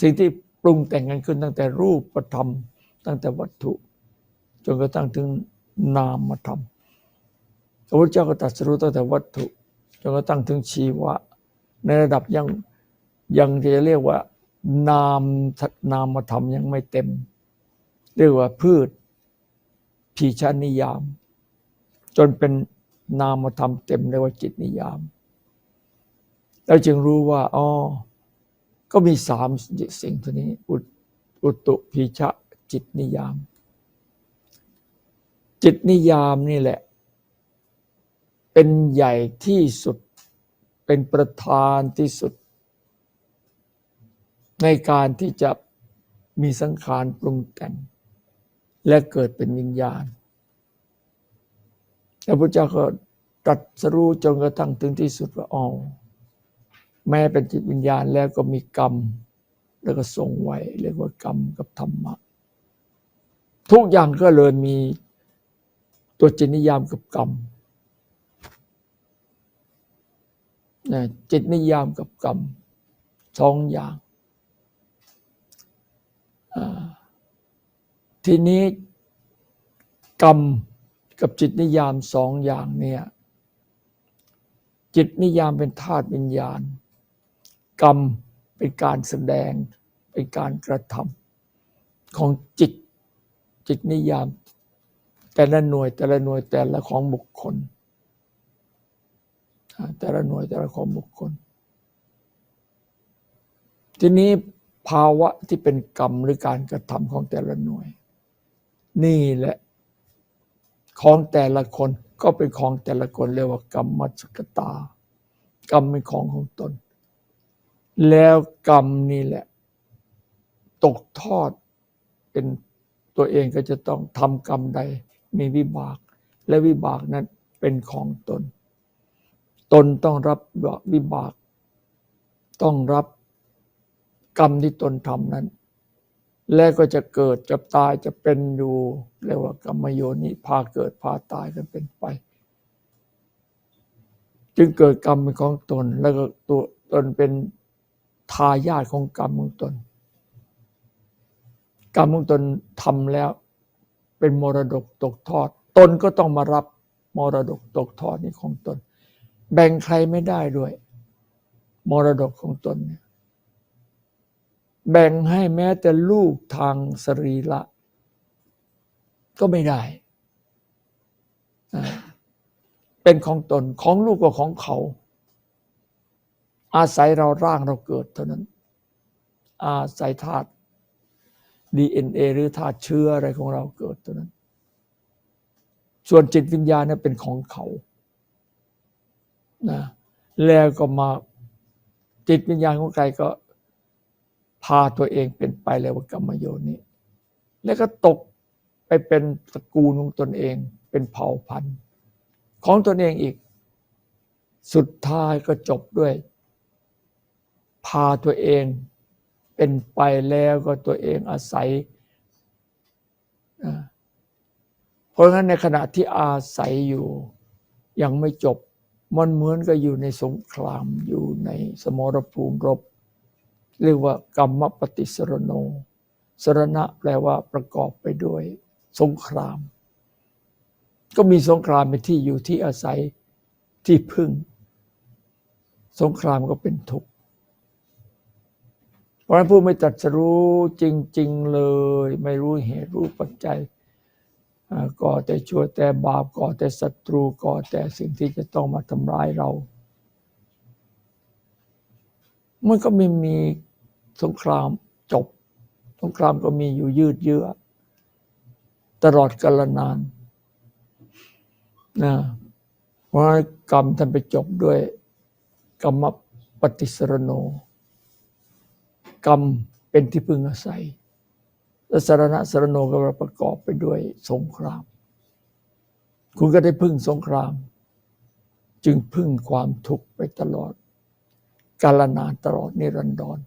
สิ่งที่ปรุงแต่งกันขึ้นตั้งแต่รูปธรรม ตั้งแต่วัตถุ จนกระทั่งถึงนามธรรมพระพุทธเจ้าก็ตรัสรู้ตั้งแต่วัตถุ จนกระทั่งถึงชีวะ ในระดับยังยังจะเรียกว่านามนามธรรมยังไม่เต็ม เรียกว่าพืชพีชานิยาม จนเป็นนามธรรมเต็มเรียกว่าจิตนิยาม แล้วจึงรู้ว่าอ๋อ ก็มีสามสิ่งตัวนี้อุอุตุพีชะจิตนิยาม จิตนิยามนี่แหละ เป็นใหญ่ที่สุดเป็นประธานที่สุด ในการที่จะมีสังขารปรุงแต่ง และเกิดเป็นวิญญาณแล้วพระเจ้าก็ตรัสรู้จนกระทั่งถึงที่สุดว่าอ๋อ แม้เป็นจิตวิญญาณแล้วก็มีกรรม แล้วก็ทรงไว้เรียกว่ากรรมกับธรรมะ ทุกอย่างก็เลยมีตัวจิตนิยามกับกรรมนะจิตนิยามกับกรรมสองอย่าง ทีนี้กรรมกับจิตนิยามสองอย่างเนี่ยจิตนิยามเป็นธาตุวิญญาณ กรรมเป็นการแสดง เป็นการกระทำของจิตจิตนิยาม แต่ละหน่วยแต่ละหน่วยแต่ละของบุคคล แต่ละหน่วยแต่ละของบุคคล ทีนี้ภาวะที่เป็นกรรมหรือการกระทำของแต่ละหน่วย นี่แหละของแต่ละคนก็เป็นของแต่ละคนเรียกว่ากรรมมัสกตา กรรมเป็นของของตน แล้วกรรมนี่แหละ ตกทอดเป็นตัวเองก็จะต้องทำกรรมใด มีวิบาก และวิบากนั้นเป็นของตน ตนต้องรับวิบาก ต้องรับกรรมที่ตนทำนั้น และก็จะเกิดจะตายจะเป็นอยู่เรียกว่ากรรมโยนิพาเกิดพาตายกันเป็นไป จึงเกิดกรรมเป็นของตนแล้วก็ตัวตนเป็น ทายาทของกรรมของตน กรรมของตนทำแล้วเป็นมรดกตกทอด ตนก็ต้องมารับมรดกตกทอดนี้ของตน แบ่งใครไม่ได้ด้วย มรดกของตนเนี่ยแบ่งให้แม้แต่ลูกทางสรีระก็ไม่ได้ เป็นของตนของลูกก็ของเขา อาศัยเราร่างเราเกิดเท่านั้น อาศัยธาตุ DNA หรือธาตุเชื้ออะไรของเราเกิดเท่านั้น ส่วนจิตวิญญาณเนี่ยเป็นของเขานะแล้วก็มาจิตวิญญาณของใครก็พาตัวเองเป็นไปเลยว่ากรรมโยนิแล้วก็ตกไปเป็นตระกูลของตนเอง เป็นเผ่าพันธุ์ ของตนเองอีก สุดท้ายก็จบด้วย พาตัวเองเป็นไปแล้วก็ตัวเองอาศัย เพราะฉะนั้นในขณะที่อาศัยอยู่ยังไม่จบ มันเหมือนกับอยู่ในสงครามอยู่ในสมรภูมิรบ เรียกว่ากรรมปฏิสรโนสรณะแปลว่าประกอบไปด้วยสงคราม ก็มีสงครามเป็นที่อยู่ที่อาศัยที่พึ่ง สงครามก็เป็นทุกข์ เพราะฉะนั้นผู้ไม่ตัดสรู้จริง ๆ เลย ไม่รู้เหตุรู้ปัจจัยก่อแต่ชั่วแต่บาปก่อแต่ศัตรูก่อแต่สิ่งที่จะต้องมาทำร้ายเรา มันก็ไม่มีสงครามจบ สงครามก็มีอยู่ยืดเยื้อตลอดกาลนานนะเพราะกรรมท่านไปจบด้วยกรรมปฏิสรโน กรรมเป็นที่พึ่งอาศัย และสารณะสรโนก็ประกอบไปด้วยสงคราม คุณก็ได้พึ่งสงคราม จึงพึ่งความทุกข์ไปตลอด กาลนานตลอดนิรันดร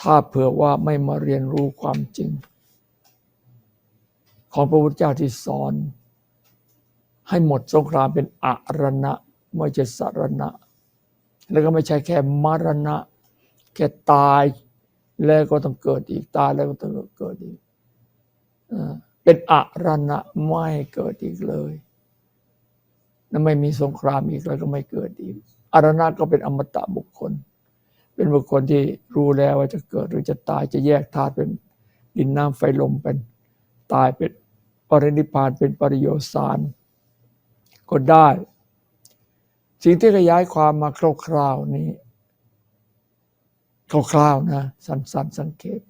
ถ้าเผื่อว่าไม่มาเรียนรู้ความจริง ของพระพุทธเจ้าที่สอน ให้หมดสงครามเป็นอรณะไม่ใช่สารณะ แล้วก็ไม่ใช่แค่มรณะ แค่ตาย แล้วก็ต้องเกิดอีกตายแล้วก็ต้องเกิดอีกเป็นอรณะไม่เกิดอีกเลยนั่นไม่มีสงครามอีกแล้วก็ไม่เกิดอีกอรณะก็เป็นอมตะบุคคล เป็นบุคคลที่รู้แล้วว่าจะเกิดหรือจะตายจะแยกธาตุเป็นดินน้ำไฟลมเป็นตายเป็นปรินิพานเป็นปริโยสารก็ได้ สิ่งที่ขยายความมาคร่าวๆนี้ คร่าวๆนะสั้นๆสังเกต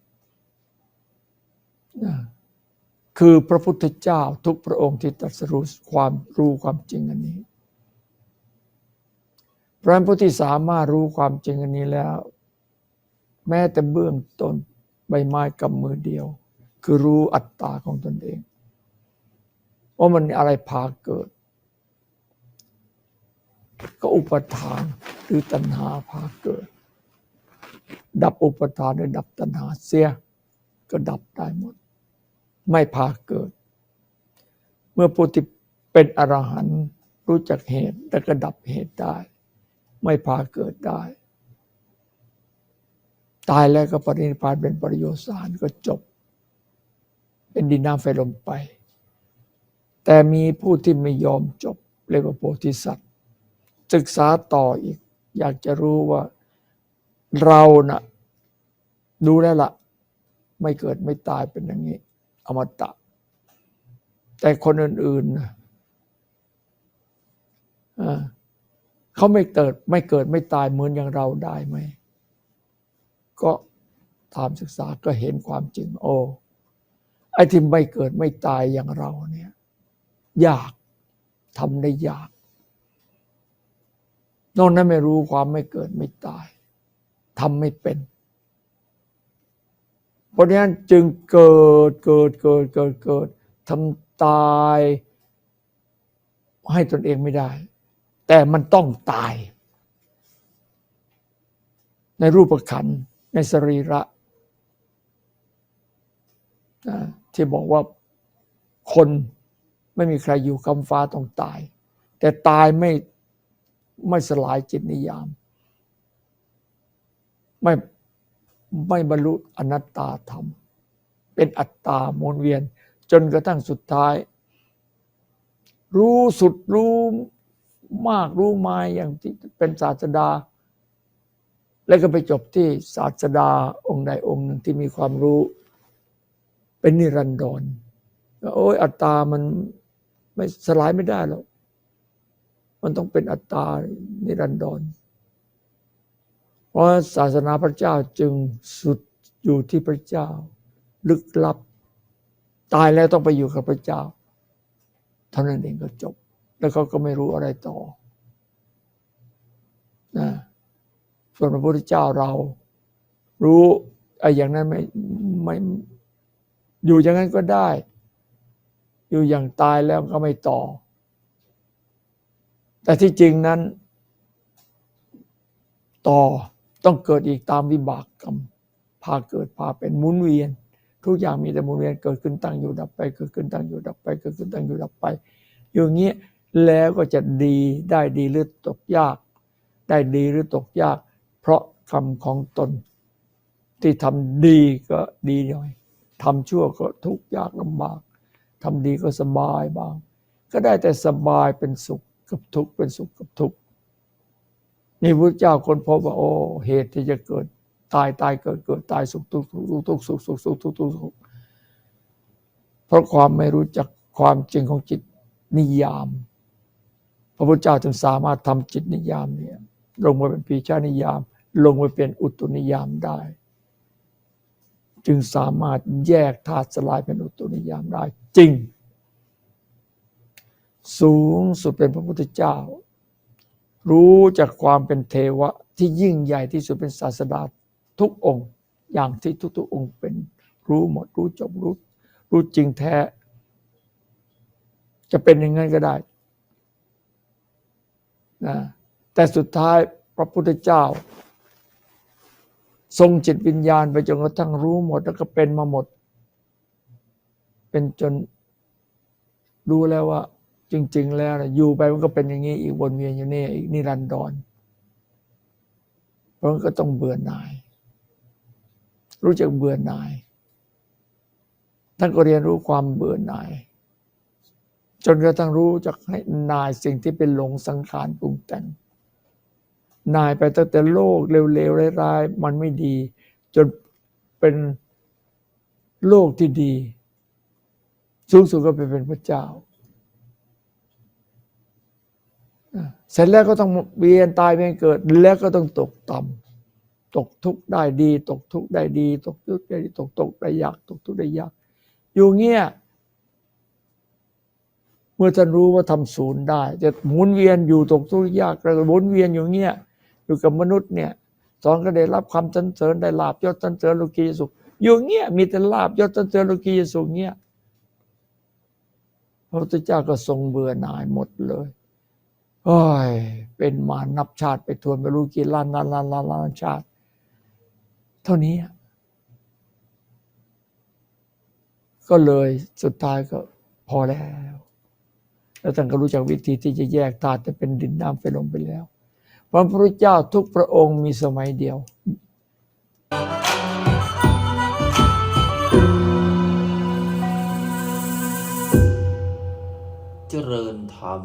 นะคือพระพุทธเจ้าทุกพระองค์ที่ตรัสรู้ความรู้ความจริงอันนี้ พระผู้ที่สามารถรู้ความจริงอันนี้แล้ว แม้แต่เบื้องต้นใบไม้กำมือเดียว คือรู้อัตตาของตนเองว่ามันอะไรพาเกิด ก็อุปทานหรือตัณหาพาเกิด ดับอุปทานหรือดับตัณหาเสีย ก็ดับได้หมด ไม่พาเกิด เมื่อผู้ที่เป็นอรหันต์รู้จักเหตุและก็ดับเหตุได้ ไม่พาเกิดได้ ตายแล้วก็ปรินิพานเป็นปริโยสารก็จบ เป็นดินน้ำไฟลมไป แต่มีผู้ที่ไม่ยอมจบเรียกว่าโพธิสัตว์ ศึกษาต่ออีก อยากจะรู้ว่า เรานะ่ะดูแล้วละ่ะ ไม่เกิดไม่ตายเป็นอย่างนี้ อมตะ แต่คนอื่นๆนะอ่าเขาไม่เกิดไม่เกิดไม่ตายเหมือนอย่างเราได้ไหม ก็ตามศึกษาก็เห็นความจริง โอ้ไอ้ที่ไม่เกิดไม่ตายอย่างเราเนี่ย ยากทำได้ยากนอกนั้นไม่รู้ความไม่เกิดไม่ตาย ทำไม่เป็น เพราะนั้นจึงเกิดเกิดเกิดเกิดเกิดทำตาย ให้ตนเองไม่ได้ แต่มันต้องตาย ในรูปขันในสรีระนะที่บอกว่าคนไม่มีใครอยู่คำฟ้าต้องตาย แต่ตายไม่ไม่สลายจิตนิยาม ไม่ไม่บรรลุอนัตตาธรรม เป็นอัตตาหมุนเวียน จนกระทั่งสุดท้าย รู้สุดรู้มากรู้มาอย่างที่เป็นศาสดา แล้วก็ไปจบที่ศาสดาองค์ใดองค์หนึ่งที่มีความรู้ เป็นนิรันดรโอ้ยอัตตามันไม่สลายไม่ได้หรอกมันต้องเป็นอัตตานิรันดร เพราะศาสนาพระเจ้าจึงสุดอยู่ที่พระเจ้า ลึกลับ ตายแล้วต้องไปอยู่กับพระเจ้าเท่านั้นเองก็จบ แล้วเขาก็ไม่รู้อะไรต่อนะส่วนพระพุทธเจ้าเรา รู้ไอ้อย่างนั้นไม่ไม่อยู่อย่างนั้นก็ได้ อยู่อย่างตายแล้วก็ไม่ต่อ แต่ที่จริงนั้น ต่อ ต้องเกิดอีกตามวิบากกรรมพาเกิดพาเป็นหมุนเวียน ทุกอย่างมีแต่หมุนเวียนเกิดขึ้นตั้งอยู่ดับไป เกิดขึ้นตั้งอยู่ดับไป เกิดขึ้นตั้งอยู่ดับไป อย่างนี้แล้วก็จะดีได้ดีหรือตกยาก ได้ดีหรือตกยาก เพราะคำของตน ที่ทำดีก็ดีหน่อยทำชั่วก็ทุกข์ยากลำบากทำดีก็สบายบ้าง ก็ได้แต่สบายเป็นสุขกับทุกข์เป็นสุขกับทุกข์ นี่พระเจ้าคนพบว่าโอ้เหตุที่จะเกิด ตายตายเกิดเกิดตายสุขทุกข์ทุกข์ทุกข์สุขสุขสุขทุกข์ทุกข์สุขเพราะความไม่รู้จักความจริงของจิตนิยาม พระพุทธเจ้าจึงสามารถทำจิตนิยามเนี่ยลงมาเป็นปีชานิยาม ลงมาเป็นอุตุนิยามได้ จึงสามารถแยกธาตุสลายเป็นอุตุนิยามได้ จริง สูงสุดเป็นพระพุทธเจ้า รู้จากความเป็นเทวะที่ยิ่งใหญ่ที่สุดเป็นศาสดาทุกองค์ อย่างที่ทุกๆองค์เป็นรู้หมดรู้จบรู้รู้จริงแท้ จะเป็นอย่างนั้นก็ได้นะแต่สุดท้ายพระพุทธเจ้า ทรงจิตวิญญาณไปจนกระทั่งรู้หมดแล้วก็เป็นมาหมด เป็นจนรู้แล้วว่า จริง ๆ แล้วอยู่ไปมันก็เป็นอย่างนี้อีกวนเวียนอยู่นี่อีกนิรันดรเพราะมันก็ต้องเบื่อหน่าย รู้จักเบื่อหน่ายท่านก็เรียนรู้ความเบื่อหน่าย จนกระทั่งรู้จักให้นายสิ่งที่เป็นหลงสังขารปรุงแต่งนายไปตั้งแต่โลกเร็วๆร้ายๆมันไม่ดี จนเป็นโลกที่ดี สูงสุดก็ไปเป็นพระเจ้า เสร็จแล้วก็ต้องเวียนตายเวียนเกิด แล้วก็ต้องตกต่ำตกทุกข์ได้ดี ตกทุกข์ได้ดี ตกทุกข์ได้ดีตกตกได้ยากตกทุกข์ได้ยาก อยู่เงี้ยเมื่อท่านรู้ว่าทำศูนย์ได้ จะหมุนเวียนอยู่ตกทุกข์ยากกระหมุนเวียนอยู่เงี้ยอยู่กับมนุษย์เนี่ยสองก็ได้รับความสรรเสริญได้ลาบยศสรรเสริญโลกีสุขอยู่เงี้ยมีแต่ลาบยศสรรเสริญโลกีสุขเงี้ยพระพุทธเจ้าก็ทรงเบื่อหน่ายหมดเลย โอ้ย เป็นมานับชาติไปทวนไม่รู้กี่ล้านล้านล้านล้านล้านชาติ เท่านี้ ก็เลยสุดท้ายก็พอแล้ว แล้วท่านก็รู้จักวิธีที่จะแยกธาตุเป็นดินน้ำไฟลมไปแล้ว พระพุทธเจ้าทุกพระองค์มีสมัยเดียวเจริญธรรม